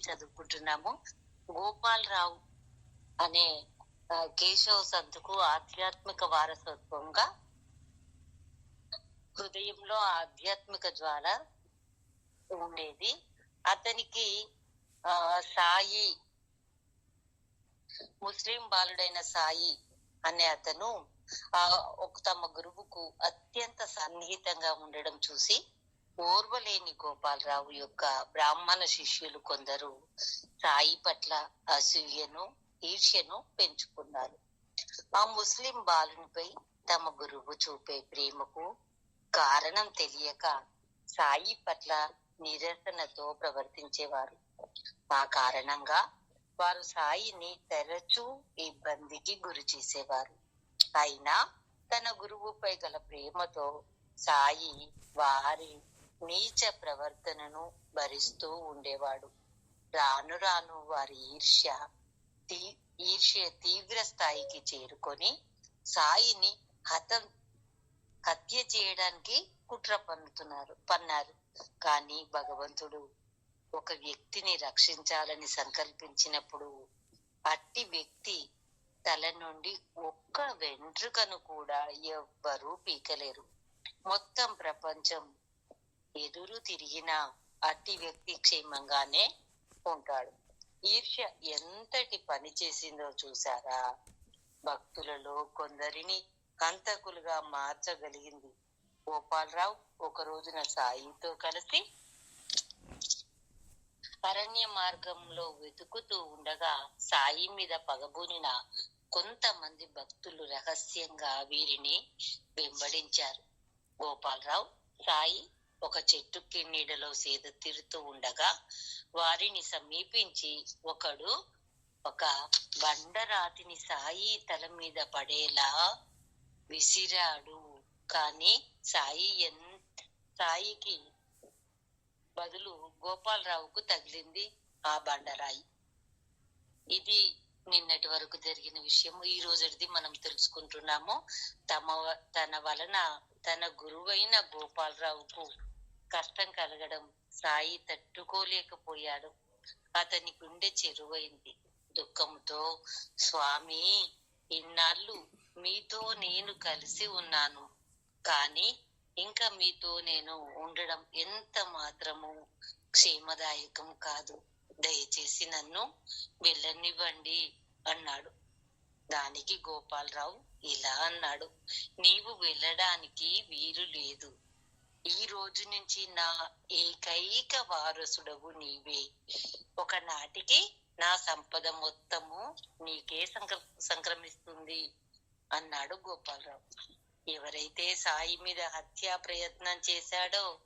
చదువుకుంటున్నాము. గోపాలరావు అనే కేశవ సంతుకు ఆధ్యాత్మిక వారసత్వంగా హృదయంలో ఆధ్యాత్మిక జ్వాల ఉండేది. అతనికి ఆ సాయి ముస్లిం బాలుడైన సాయి అనే అతను ఆ ఒక తమ గురువుకు అత్యంత సన్నిహితంగా ఉండడం చూసి ఓర్వలేని గోపాలరావు యొక్క బ్రాహ్మణ శిష్యులు కొందరు సాయి పట్ల అసూయను ఈర్ష్యను పెంచుకున్నారు. ఆ ముస్లిం బాలునిపై తమ గురువు చూపే ప్రేమకు కారణం తెలియక సాయి పట్ల నిరసనతో ప్రవర్తించేవారు. ఆ కారణంగా వారు సాయిని తరచూ ఇబ్బందికి గురి చేసేవారు. అయినా తన గురువుపై గల ప్రేమతో సాయి వారి నీచ ప్రవర్తనను భరిస్తూ ఉండేవాడు. రాను రాను వారి ఈర్ష్య తీ- ఈర్ష్య తీవ్ర స్థాయికి చేరుకొని సాయిని హతం హత్య చేయడానికి కుట్ర పన్నుతున్నారు పన్నారు. కానీ భగవంతుడు ఒక వ్యక్తిని రక్షించాలని సంకల్పించినప్పుడు అట్టి వ్యక్తి తల నుండి ఒక్క వెంట్రుకను కూడా ఎవ్వరూ పీకలేరు. మొత్తం ప్రపంచం ఎదురు తిరిగినా అట్టి వ్యక్తి క్షేమంగానే ఉంటాడు. ఈర్ష్య ఎంతటి పని చేసిందో చూసారా భక్తులలో కొందరిని హంతకులుగా మార్చగలిగింది గోపాలరావు. ఒక రోజున సాయితో కలిసి అరణ్య మార్గంలో వెతుకుతూ ఉండగా సాయి మీద పగబూనిన కొంతమంది భక్తులు రహస్యంగా వీరిని వెంబడించారు. గోపాలరావు సాయి ఒక చెట్టు నీడలో సేద తీరుతూ ఉండగా వారిని సమీపించి ఒకడు ఒక బండరాతిని సాయి తల మీద పడేలా విసిరాడు. కానీ సాయి ఎంత సాయికి బదులు గోపాలరావుకు తగిలింది ఆ బండరాయి. ఇది నిన్నటి వరకు జరిగిన విషయం ఈ రోజుది మనం తెలుసుకుంటున్నాము. తమ తన వలన తన గురువైన గోపాలరావుకు కష్టం కలగడం సాయి తట్టుకోలేకపోయాడు. అతని గుండె చెరువైంది. దుఃఖంతో స్వామి ఇన్నాళ్ళు మీతో నేను కలిసి ఉన్నాను. కానీ ఇంకా మీతో నేను ఉండడం ఎంత మాత్రము క్షేమదాయకం కాదు. దయచేసి నన్ను వెళ్ళనివ్వండి అన్నాడు. దానికి గోపాలరావు ఇలా అన్నాడు నీవు వెళ్ళడానికి వీలు లేదు. ఈ రోజు నుంచి నా ఏకైక వారసుడవు నీవే. ఒకనాటికి నా సంపద మొత్తము నీకే సంక్ర సంక్రమిస్తుంది అన్నాడు గోపాలరావు. ఎవరైతే సాయి మీద హత్యా ప్రయత్నం చేశాడో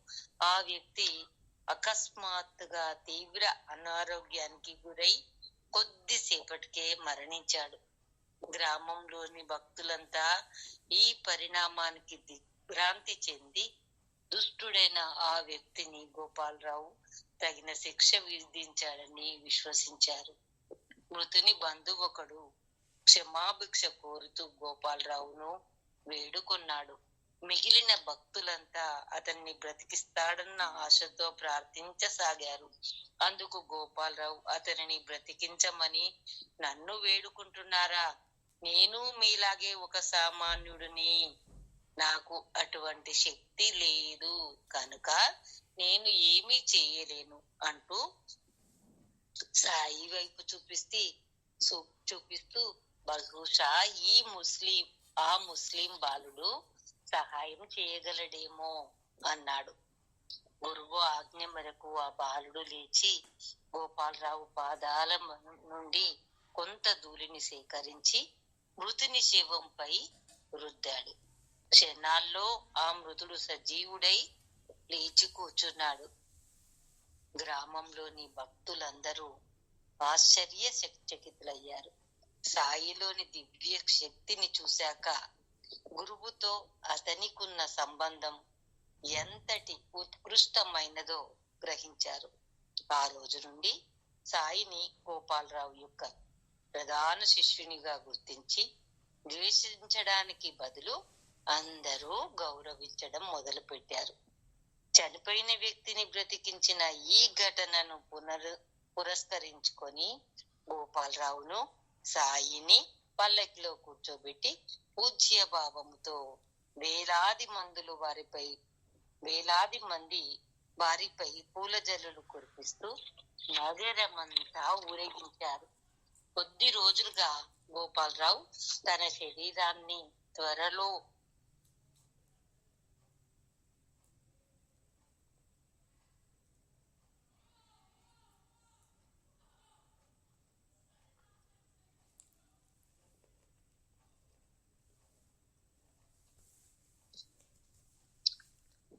ఆ వ్యక్తి అకస్మాత్తుగా తీవ్ర అనారోగ్యానికి గురై కొద్దిసేపటికే మరణించాడు. గ్రామంలోని భక్తులంతా ఈ పరిణామానికి దిగ్భ్రాంతి చెంది దుష్టుడైన ఆ వ్యక్తిని గోపాలరావు తగిన శిక్ష విధించాడని విశ్వసించారు. మృతుని బంధువు ఒకడు క్షమాభిక్ష కోరుతూ గోపాలరావును వేడుకొన్నాడు. మిగిలిన భక్తులంతా అతన్ని బ్రతికిస్తాడన్న ఆశతో ప్రార్థించసాగారు. అందుకు గోపాలరావు అతనిని బ్రతికించమని నన్ను వేడుకుంటున్నారా? నేను మీలాగే ఒక సామాన్యుడిని నాకు అటువంటి శక్తి లేదు కనుక నేను ఏమీ చేయలేను అంటూ సాయి వైపు చూపిస్తే చూ- చూపిస్తూ బహుశా ఈ ముస్లిం ఆ ముస్లిం బాలుడు సహాయం చేయగలడేమో అన్నాడు. గురువు ఆజ్ఞ మేరకు ఆ బాలుడు లేచి గోపాలరావు పాదాల నుండి కొంత ధూళిని సేకరించి మృతుని శవంపై రుద్దాడు. క్షణాల్లో ఆ మృతుడు సజీవుడై లేచి కూర్చున్నాడు. గ్రామంలోని భక్తులందరూ ఆశ్చర్య చకితులయ్యారు సాయిలోని దివ్య శక్తిని చూశాక గురువుతో అతనికున్న సంబంధం ఎంతటి ఉత్కృష్టమైనదో గ్రహించారు. ఆ రోజు నుండి సాయిని గోపాలరావు యొక్క ప్రధాన శిష్యునిగా గుర్తించి ద్వేషించడానికి బదులు అందరూ గౌరవించడం మొదలు పెట్టారు చనిపోయిన వ్యక్తిని బ్రతికించిన ఈ ఘటనను పునరు పురస్కరించుకొని గోపాలరావును సాయిని పల్లకిలో కూర్చోబెట్టి పూజ్య భావంతో వేలాది మందులు వారిపై వేలాది మంది వారిపై పూల జల్లులు కురిపిస్తూ నగరమంతా ఊరేగించారు. కొద్ది రోజులుగా గోపాలరావు తన శరీరాన్ని త్వరలో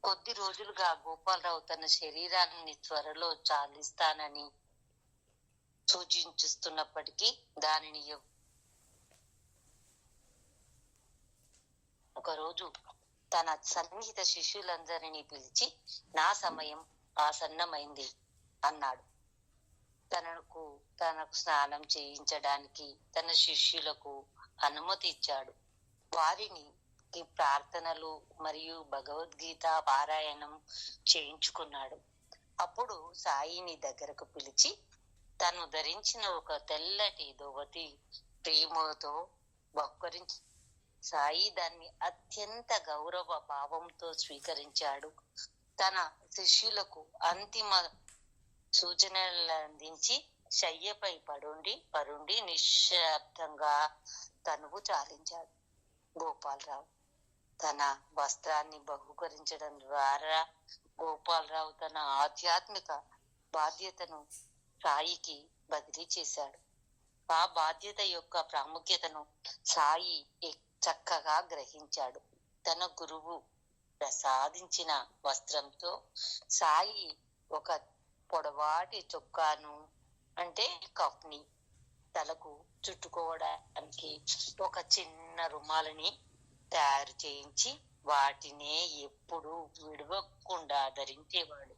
కొద్ది రోజులుగా గోపాలరావు తన శరీరాన్ని త్వరలో చాలిస్తానని సూచించుస్తున్నప్పటికీ దానిని ఒకరోజు తన సన్నిహిత శిష్యులందరినీ పిలిచి నా సమయం ఆసన్నమైంది అన్నాడు. తనకు తనకు స్నానం చేయించడానికి తన శిష్యులకు అనుమతి ఇచ్చాడు వారిని ఈ ప్రార్థనలు మరియు భగవద్గీత పారాయణం చేయించుకున్నాడు. అప్పుడు సాయిని దగ్గరకు పిలిచి తను ధరించిన ఒక తెల్లటి దువతి ప్రేమతో బహుకరించి సాయి దాన్ని అత్యంత గౌరవ భావంతో స్వీకరించాడు. తన శిష్యులకు అంతిమ సూచనలు అందించి శయ్యపై పడుండి పరుండి నిశ్శబ్దంగా తనువు చాలించాడు. గోపాలరావు తన వస్త్రాన్ని బహుకరించడం ద్వారా గోపాలరావు తన ఆధ్యాత్మిక బాధ్యతను సాయికి బదిలీ చేశాడు. ఆ బాధ్యత యొక్క ప్రాముఖ్యతను సాయి చక్కగా గ్రహించాడు. తన గురువు ప్రసాదించిన వస్త్రంతో సాయి ఒక పొడవాటి చొక్కాను అంటే కఫ్ని తలకు చుట్టుకోవడానికి ఒక చిన్న రుమాలని తయారు చేయించి వాటినే ఎప్పుడు విడవకుండా ధరించేవాడు.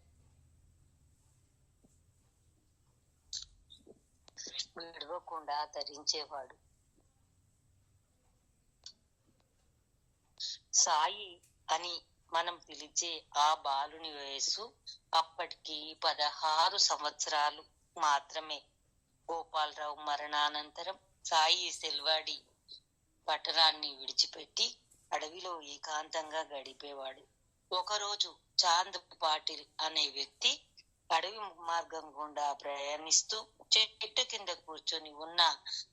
విడవకుండా ధరించేవాడు. సాయి అని మనం పిలిచే ఆ బాలుని వయస్సు అప్పటికి పదహారు సంవత్సరాలు మాత్రమే. గోపాలరావు మరణానంతరం సాయి సెల్వాడి పట్టణాన్ని విడిచిపెట్టి అడవిలో ఏకాంతంగా గడిపేవాడు. ఒకరోజు చాంద్ పాటిల్ అనే వ్యక్తి అడవి మార్గం గుండా ప్రయాణిస్తూ చెట్టు కింద కూర్చొని ఉన్న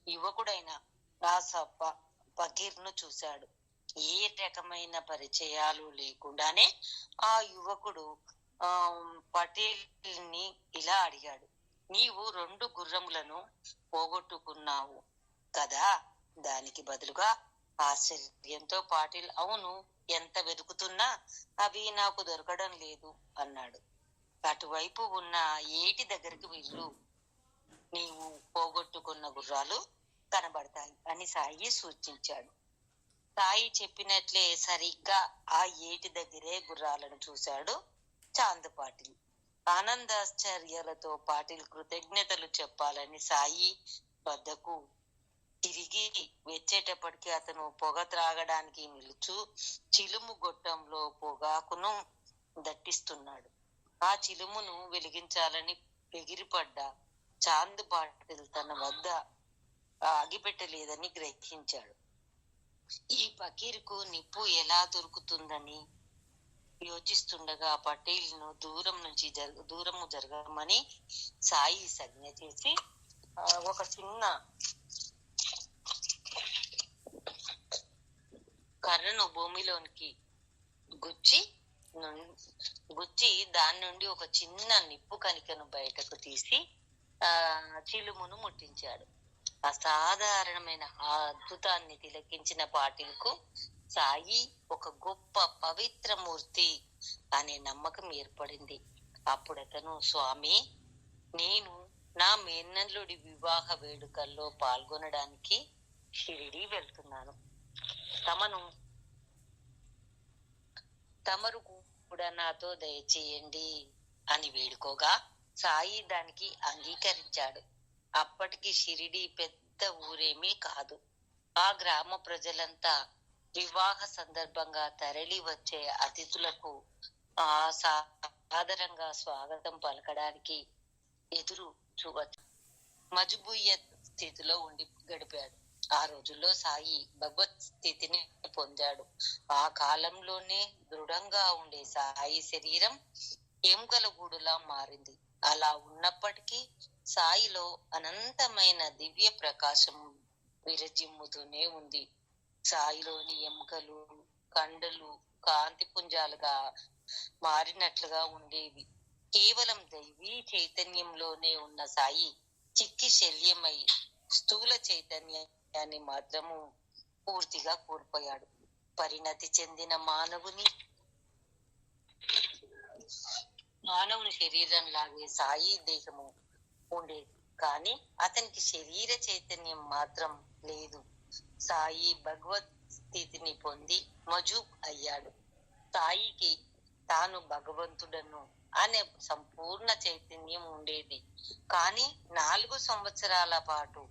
యువకుడైన రాసప్ప ఫకీర్ను చూశాడు. ఏ రకమైన పరిచయాలు లేకుండానే ఆ యువకుడు ఆ పటేల్ని ఇలా అడిగాడు. నీవు రెండు గుర్రములను పోగొట్టుకున్నావు కదా? దానికి బదులుగా ఆశ్చర్యంతో పాటిల్ అవును ఎంత వెతుకుతున్నా అవి నాకు దొరకడం లేదు అన్నాడు. అటువైపు ఉన్న ఏటి దగ్గరికి వెళ్ళు. నీవు పోగొట్టుకున్న గుర్రాలు కనబడతాయి అని సాయి సూచించాడు. సాయి చెప్పినట్లే సరిగ్గా ఆ ఏటి దగ్గరే గుర్రాలను చూశాడు చాంద్ పాటిల్. ఆనందాశ్చర్యాలతో పాటిల్ కృతజ్ఞతలు చెప్పాలని సాయి వద్దకు తిరిగి వచ్చేటప్పటికి అతను పొగ త్రాగడానికి నిలుచు చిలుము గొట్టంలో పొగాకును దట్టిస్తున్నాడు. ఆ చిలుమును వెలిగించాలని ఎగిరిపడ్డ చాంద్ పాటిల్ తన వద్ద ఆగిపెట్టలేదని గ్రహించాడు. ఈ పకీర్కు నిప్పు ఎలా దొరుకుతుందని యోచిస్తుండగా పటేల్ను దూరం నుంచి జర దూరము జరగమని సాయి సజ్ఞ చేసి ఒక చిన్న కర్రను భూమిలోనికి గుచ్చి గుచ్చి దాని నుండి ఒక చిన్న నిప్పు కణికను బయటకు తీసి ఆ చిలుమును ముట్టించాడు. అసాధారణమైన అద్భుతాన్ని తిలకించిన పాటిల్కు సాయి ఒక గొప్ప పవిత్ర మూర్తి అనే నమ్మకం ఏర్పడింది. అప్పుడు అతను స్వామి నేను నా మేనల్లుడి వివాహ వేడుకల్లో పాల్గొనడానికి షిరిడి వెళ్తున్నాను. తమను తమరు కూడా నాతో దయచేయండి అని వేడుకోగా సాయి దానికి అంగీకరించాడు. అప్పటికి షిరిడి పెద్ద ఊరేమీ కాదు. ఆ గ్రామ ప్రజలంతా వివాహ సందర్భంగా తరలి వచ్చే అతిథులకు ఆ సాదరంగా స్వాగతం పలకడానికి ఎదురు చూవచ్చు మజుబూయ స్థితిలో ఉండి గడిపాడు. ఆ రోజుల్లో సాయి భగవత్ స్థితిని పొందాడు. ఆ కాలంలోనే దృఢంగా ఉండే సాయి శరీరం ఎముకల గూడులా మారింది. అలా ఉన్నప్పటికీ సాయిలో అనంతమైన దివ్య ప్రకాశం విరజిమ్ముతూనే ఉంది. సాయిలోని ఎముకలు కండలు కాంతి పుంజాలుగా మారినట్లుగా ఉండేవి. కేవలం దైవీ చైతన్యంలోనే ఉన్న సాయి చిక్కి శల్యమై స్థూల చైతన్యం చైతన్యాన్ని మాత్రము పూర్తిగా కోల్పోయాడు. పరిణతి చెందిన మానవుని మానవుని శరీరం లాగే సాయి దేహము ఉండేది కానీ అతనికి శరీర చైతన్యం మాత్రం లేదు. సాయి భగవత్ స్థితిని పొంది మజూబ్ అయ్యాడు. సాయికి తాను భగవంతుడను అనే సంపూర్ణ చైతన్యం ఉండేది. కానీ నాలుగు సంవత్సరాల పాటు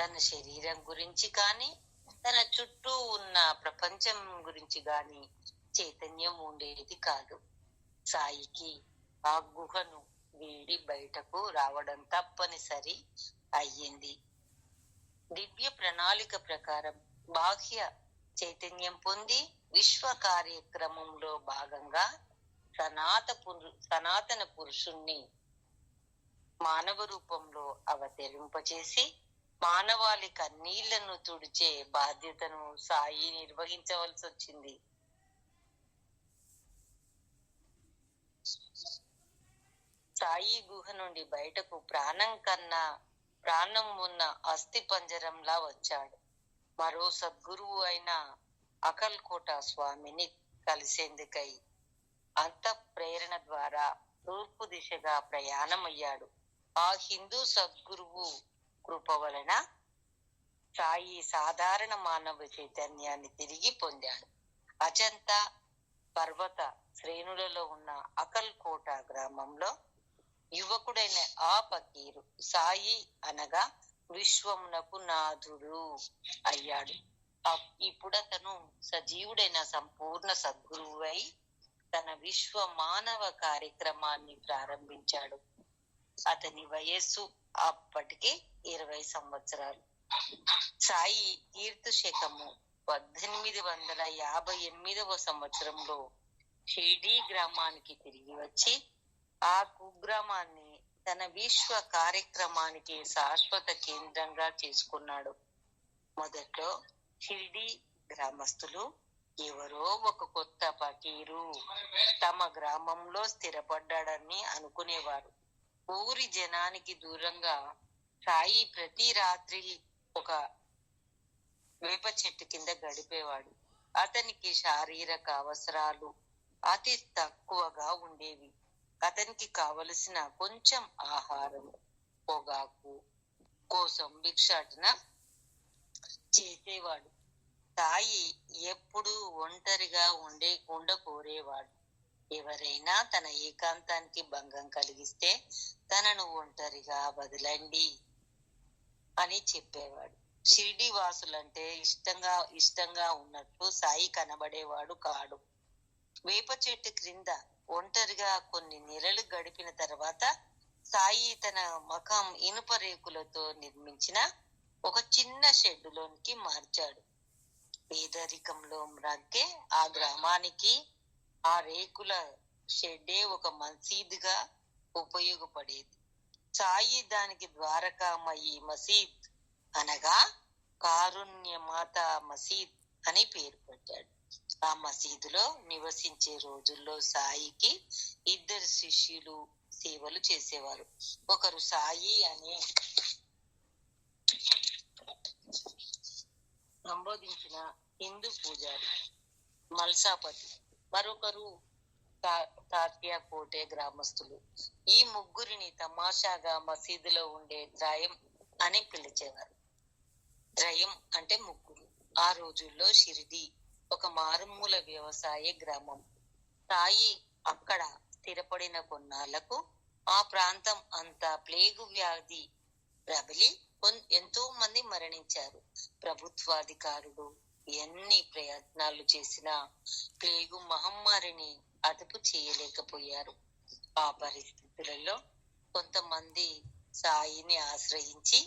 తన శరీరం గురించి కానీ తన చుట్టూ ఉన్న ప్రపంచం గురించి గాని చైతన్యం ఉండేది కాదు. సాయికి ఆ గుహను వీడి బయటకు రావడం తప్పనిసరి అయ్యింది. దివ్య ప్రణాళిక ప్రకారం బాహ్య చైతన్యం పొంది విశ్వ కార్యక్రమంలో భాగంగా సనాత పురు సనాతన పురుషుణ్ణి మానవ రూపంలో అవతరింపచేసి మానవాళి కన్నీళ్ళను తుడిచే బాధ్యతను సాయి నిర్వహించవలసి వచ్చింది. సాయి గుహ నుండి బయటకు ప్రాణం కన్నా ప్రాణం ఉన్న అస్థి పంజరంలా వచ్చాడు. మరో సద్గురువు అయిన అకల్కోట స్వామిని కలిసేందుకై అంత ప్రేరణ ద్వారా తూర్పు దిశగా ప్రయాణమయ్యాడు. ఆ హిందూ సద్గురువు కృప వలన సాయి సాధారణ మానవ చైతన్యాన్ని తిరిగి పొందాడు. అజంతా పర్వత శ్రేణులలో ఉన్న అకల్కోట గ్రామంలో యువకుడైన ఆ పకీరు సాయి అనగా విశ్వమునకు నాథుడు అయ్యాడు. ఇప్పుడతను ఇప్పుడు అతను సజీవుడైన సంపూర్ణ సద్గురువు తన విశ్వ మానవ కార్యక్రమాన్ని ప్రారంభించాడు. అతని వయస్సు అప్పటికి ఇరవై సంవత్సరాలు. సాయి కీర్తు శకము పద్దెనిమిది వందల యాభై ఎనిమిదవ సంవత్సరంలో షిర్డీ గ్రామానికి తిరిగి వచ్చి ఆ కుగ్రామాన్ని తన విశ్వ కార్యక్రమానికి శాశ్వత కేంద్రంగా చేసుకున్నాడు. మొదట్లో షిర్డీ గ్రామస్తులు ఎవరో ఒక కొత్త పకీరు తమ గ్రామంలో స్థిరపడ్డాడని అనుకునేవారు. ఊరి జనానికి దూరంగా సాయి ప్రతి రాత్రి ఒక వేప చెట్టు కింద గడిపేవాడు. అతనికి శారీరక అవసరాలు అతి తక్కువగా ఉండేవి. అతనికి కావలసిన కొంచెం ఆహారం పొగాకు కోసం భిక్షాటన చేసేవాడు. సాయి ఎప్పుడు ఒంటరిగా ఉండే కోరేవాడు ఎవరైనా తన ఏకాంతానికి భంగం కలిగిస్తే తనను ఒంటరిగా వదలండి అని చెప్పేవాడు. షిరిడి వాసులంటే ఇష్టంగా ఇష్టంగా ఉన్నట్లు సాయి కనబడేవాడు కాడు. వేప చెట్టు క్రింద ఒంటరిగా కొన్ని నెలలు గడిపిన తర్వాత సాయి తన మఖం ఇనుప రేకులతో నిర్మించిన ఒక చిన్న షెడ్డులోనికి మార్చాడు. పేదరికంలో మ్రగ్గే ఆ గ్రామానికి ఆ రేకుల షెడ్డే ఒక మసీద్గా ఉపయోగపడేది. సాయి దానికి ద్వారకామయి మసీద్ అనగా కారుణ్యమాత మసీద్ అని పేరు పెట్టాడు. ఆ మసీదులో నివసించే రోజుల్లో సాయికి ఇద్దరు శిష్యులు సేవలు చేసేవారు. ఒకరు సాయి అనే సంబోధించిన హిందూ పూజారి మల్సాపతి. మరొకరు తా- తాత్యా కోటే గ్రామస్తులు. ఈ ముగ్గురిని తమాషాగా మసీదులో ఉండే ద్రయం అని పిలిచేవారు. ద్రయం అంటే ముగ్గురు. ఆ రోజుల్లో షిరిడి ఒక మారుమూల వ్యవసాయ గ్రామం. తాయి అక్కడ స్థిరపడిన కొన్నాళ్ళకు ఆ ప్రాంతం అంతా ప్లేగు వ్యాధి ప్రబలి కొన్- ఎంతో మంది మరణించారు. ప్రభుత్వాధికారులు ఎన్ని ప్రయత్నాలు చేసినా ప్లేగు మహమ్మారిని అదుపు చేయలేకపోయారు. ఆ పరిస్థితులలో కొంతమంది సాయిని ఆశ్రయించి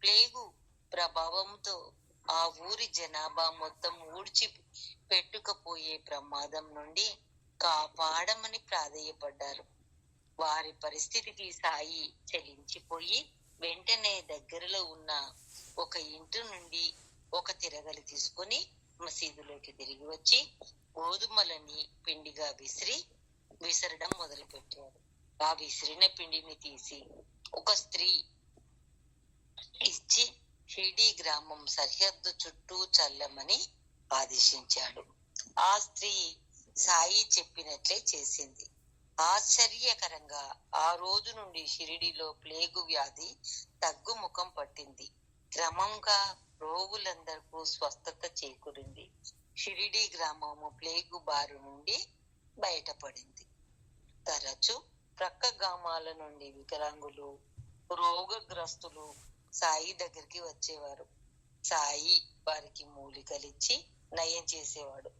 ప్లేగు ప్రభావంతో ఆ ఊరి జనాభా మొత్తం ఊడ్చి పెట్టుకపోయే ప్రమాదం నుండి కాపాడమని ప్రాధేయపడ్డారు. వారి పరిస్థితికి సాయి చెలించిపోయి వెంటనే దగ్గరలో ఉన్న ఒక ఇంటి నుండి ఒక తిరగలి తీసుకొని మసీదులోకి తిరిగి వచ్చి గోధుమలని పిండిగా విసిరి విసరడం మొదలుపెట్టారు ఆ విసిరిన పిండిని తీసి ఒక స్త్రీ ఇచ్చి షిరిడి గ్రామం సరిహద్దు చుట్టూ చల్లమని ఆదేశించాడు. ఆ స్త్రీ సాయి చెప్పినట్లే చేసింది. ఆశ్చర్యకరంగా ఆ రోజు నుండి షిరిడిలో ప్లేగు వ్యాధి తగ్గుముఖం పట్టింది. క్రమంగా రోగులందరకు స్వస్థత చేకూరింది. షిరిడి గ్రామము ప్లేగు బారు నుండి బయటపడింది. తరచు ప్రక్క గ్రామాల నుండి వికలాంగులు రోగగ్రస్తులు సాయి దగ్గరికి వచ్చేవారు. సాయి వారికి మూలికలిచ్చి నయం చేసేవాడు.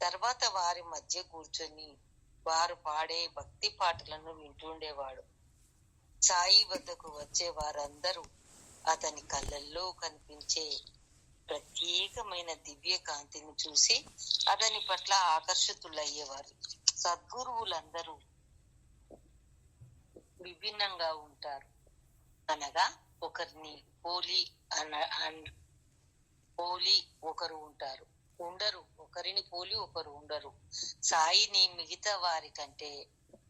తర్వాత వారి మధ్య కూర్చొని వారు పాడే భక్తి పాటలను వింటుండేవాడు సాయి వద్దకు వచ్చే వారందరూ అతని కళ్ళల్లో కనిపించే ప్రత్యేకమైన దివ్య కాంతిని చూసి అతని పట్ల ఆకర్షితులయ్యేవారు. సద్గురువులందరూ విభిన్నంగా ఉంటారు. అనగా ఒకరిని పోలి అన పోలి ఒకరు ఉంటారు. ఉండరు. ఒకరిని పోలి ఒకరు ఉండరు. సాయిని మిగతా వారి కంటే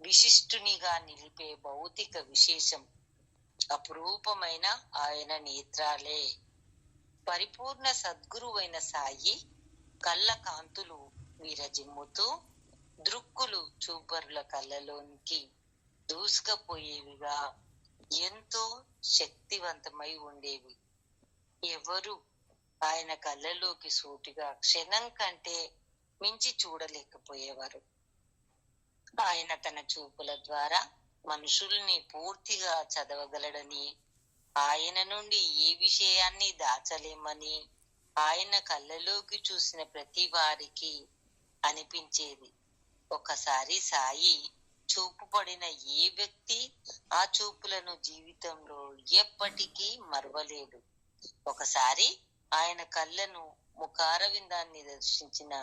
విశిష్టునిగా నిలిపే భౌతిక విశేషం అపురూపమైన ఆయన నేత్రాలే. పరిపూర్ణ సద్గురువైన సాయి కళ్ళ కాంతులు విరజిమ్ముతూ దృక్కులు చూపరుల కళ్ళలోనికి దూసుకపోయేవిగా ఎంతో శక్తివంతమై ఉండేవి. ఎవరు ఆయన కళ్ళలోకి సూటిగా క్షణం కంటే మించి చూడలేకపోయేవారు. ఆయన తన చూపుల ద్వారా మనుషుల్ని పూర్తిగా చదవగలడని ఆయన నుండి ఏ విషయాన్ని దాచలేమని ఆయన కళ్ళలోకి చూసిన ప్రతి వారికి అనిపించేది. ఒకసారి సాయి చూపు పడిన ఏ వ్యక్తి ఆ చూపులను జీవితంలో ఎప్పటికీ మరవలేడు ఒకసారి ఆయన కళ్ళను ముఖారవిందాన్ని దర్శించిన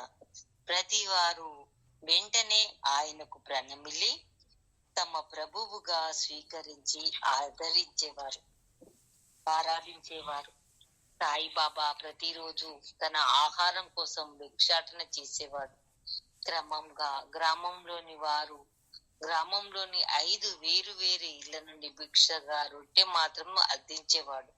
ప్రతి వారు వెంటనే ఆయనకు ప్రణమిల్లి తమ ప్రభువుగా స్వీకరించి ఆదరించేవారు ఆరాధించేవారు. సాయిబాబా ప్రతిరోజు తన ఆహారం కోసం భిక్షాటన చేసేవాడు. క్రమంగా గ్రామంలోని వారు గ్రామంలోని ఐదు వేరు వేరు ఇళ్ళ నుండి భిక్షగా రొట్టె మాత్రం అద్దించేవాడు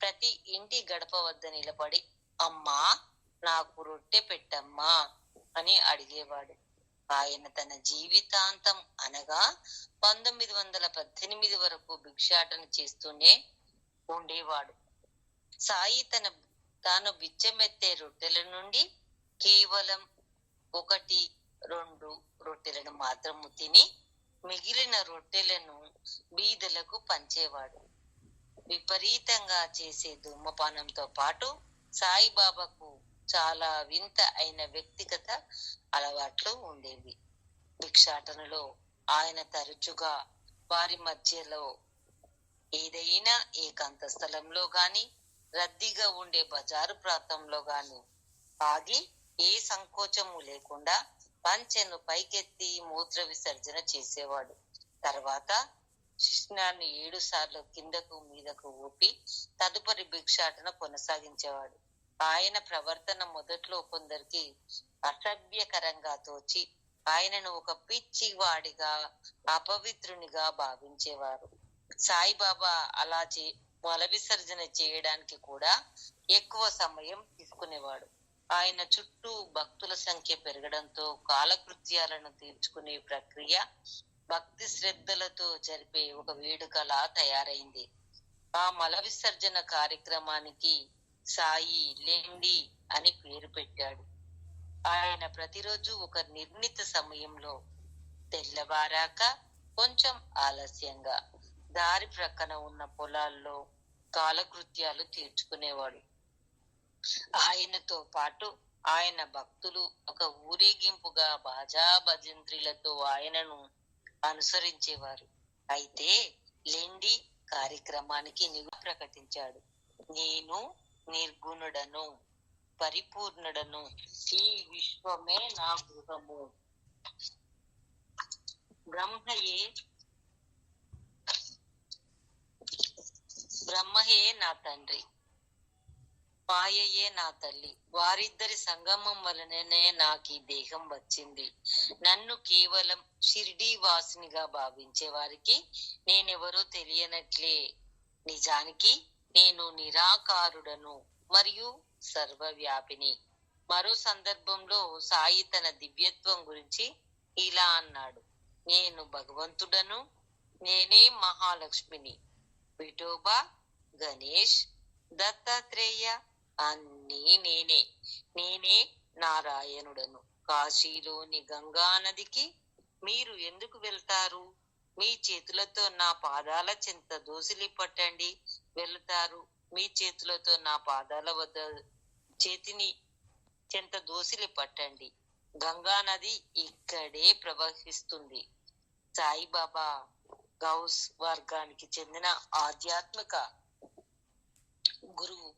ప్రతి ఇంటి గడప వద్ద నిలబడి అమ్మా నాకు రొట్టె పెట్టమ్మా అని అడిగేవాడు. ఆయన తన జీవితాంతం అనగా పంతొమ్మిది వందల పద్దెనిమిది వరకు భిక్షాటన చేస్తూనే ఉండేవాడు. సాయి తన తాను బిచ్చమెత్తే రొట్టెల నుండి కేవలం ఒకటి రెండు రొట్టెలను మాత్రము తిని మిగిలిన రొట్టెలను బీదలకు పంచేవాడు. విపరీతంగా చేసే ధూమపానంతో పాటు సాయిబాబాకు చాలా వింత అయిన వ్యక్తిగత అలవాట్లు ఉండేవి. భిక్షాటనలో ఆయన తరచుగా వారి మధ్యలో ఏదైనా ఏకాంత స్థలంలో గాని రద్దీగా ఉండే బజారు ప్రాంతంలో గాని ఆగి ఏ సంకోచము లేకుండా పంచెను పైకెత్తి మూత్ర విసర్జన చేసేవాడు. తర్వాత కృష్ణాన్ని ఏడు సార్లు కిందకు మీదకు ఊపి తదుపరి భిక్షాటన కొనసాగించేవాడు. ఆయన ప్రవర్తన మొదట్లో కొందరికి అసభ్యకరంగా తోచి ఆయనను ఒక పిచ్చివాడిగా అపవిత్రునిగా భావించేవారు. సాయిబాబా అలా చే మల విసర్జన చేయడానికి కూడా ఎక్కువ సమయం తీసుకునేవాడు. ఆయన చుట్టూ భక్తుల సంఖ్య పెరగడంతో కాలకృత్యాలను తీర్చుకునే ప్రక్రియ భక్తి శ్రద్ధలతో జరిపే ఒక వేడుకలా తయారైంది. ఆ మల విసర్జన కార్యక్రమానికి సాయి లెండి అని పేరు పెట్టాడు. ఆయన ప్రతిరోజు ఒక నిర్ణీత సమయంలో తెల్లవారాక కొంచెం ఆలస్యంగా దారి ప్రక్కన ఉన్న పొలాల్లో కాలకృత్యాలు తీర్చుకునేవాడు. ఆయనతో పాటు ఆయన భక్తులు ఒక ఊరేగింపుగా బాజా భజంత్రిలతో ఆయనను అనుసరించేవారు. అయితే లెండి కార్యక్రమానికి నిలు ప్రకటించాడు. నేను నిర్గుణుడను. పరిపూర్ణుడను. ఈ విశ్వమే నా గృహము. బ్రహ్మయే బ్రహ్మయే నా తండ్రి. మాయయే నా తల్లి. వారిద్దరి సంగమం వలననే నాకు ఈ దేహం వచ్చింది. నన్ను కేవలం షిర్డీ వాసినిగా భావించే వారికి నేనెవరో తెలియనట్లే. నిజానికి నేను నిరాకారుడను మరియు సర్వవ్యాపిని. మరో సందర్భంలో సాయి తన దివ్యత్వం గురించి ఇలా అన్నాడు. నేను భగవంతుడను నేనే మహాలక్ష్మిని. విఠోబా గణేష్ దత్తాత్రేయ అన్నీ నేనే. నేనే నారాయణుడను. కాశీలోని గంగా నదికి మీరు ఎందుకు వెళ్తారు? మీ చేతులతో నా పాదాల చెంత దోసిలి పట్టండి వెళ్తారు. మీ చేతులతో నా పాదాల వద్ద చేతిని చెంత దోసిలి పట్టండి. గంగా నది ఇక్కడే ప్రవహిస్తుంది. సాయిబాబా గౌస్ వర్గానికి చెందిన ఆధ్యాత్మిక గురువు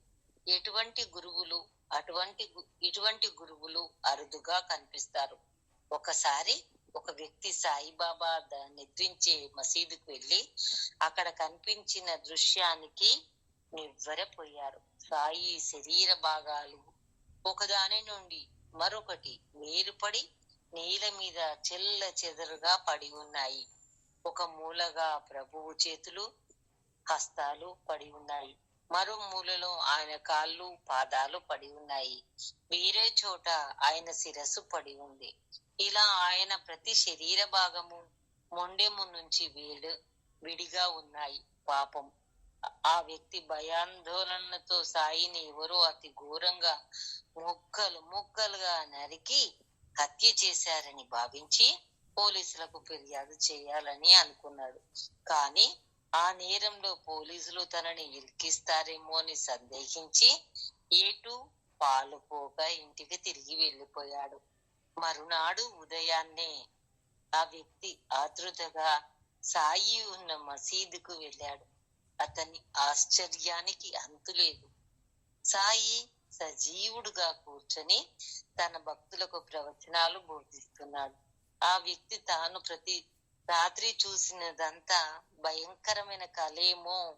ఎటువంటి గురువులు అటువంటి ఇటువంటి గురువులు అరుదుగా కనిపిస్తారు? ఒకసారి ఒక వ్యక్తి సాయిబాబా నిద్రించే మసీదుకు వెళ్ళి అక్కడ కనిపించిన దృశ్యానికి నివ్వెరపోయారు సాయి శరీర భాగాలు ఒకదాని నుండి మరొకటి వేరుపడి నేల మీద చెల్ల చెదరుగా పడి ఉన్నాయి. ఒక మూలగా ప్రభువు చేతులు హస్తాలు పడి ఉన్నాయి. మరో మూలలో ఆయన కాళ్ళు పాదాలు పడి ఉన్నాయి. వేరే చోట ఆయన శిరస్సు పడి ఉంది. ఇలా ఆయన ప్రతి శరీర భాగము మొండెము నుంచి వేడు విడిగా ఉన్నాయి. పాపం ఆ వ్యక్తి భయాందోళనతో సాయిని ఎవరో అతి ఘోరంగా ముక్కలు ముక్కలుగా నరికి హత్య చేశారని భావించి పోలీసులకు ఫిర్యాదు చేయాలని అనుకున్నాడు. కానీ ఆ నేరంలో పోలీసులు తనని ఇరికిస్తారేమో అని సందేహించి ఏటు పాలుపోక ఇంటికి తిరిగి వెళ్ళిపోయాడు. మరునాడు ఉదయాన్నే ఆ వ్యక్తి ఆతృతగా సాయి ఉన్న మసీదుకు వెళ్ళాడు. అతని ఆశ్చర్యానికి అంతులేదు. సాయి సజీవుడుగా కూర్చొని తన భక్తులకు ప్రవచనాలు బోధిస్తున్నాడు. ఆ వ్యక్తి తాను ప్రతి రాత్రి చూసినదంతా భయంకరమైన కలేమో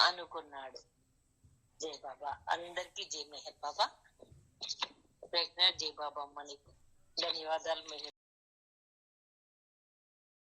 అనుకున్నాడు. జై బాబా. అందరికీ జై మెహర్ బాబా. ప్రజ్ఞ జై బాబా అమ్మ ధన్యవాదాలు మెహర్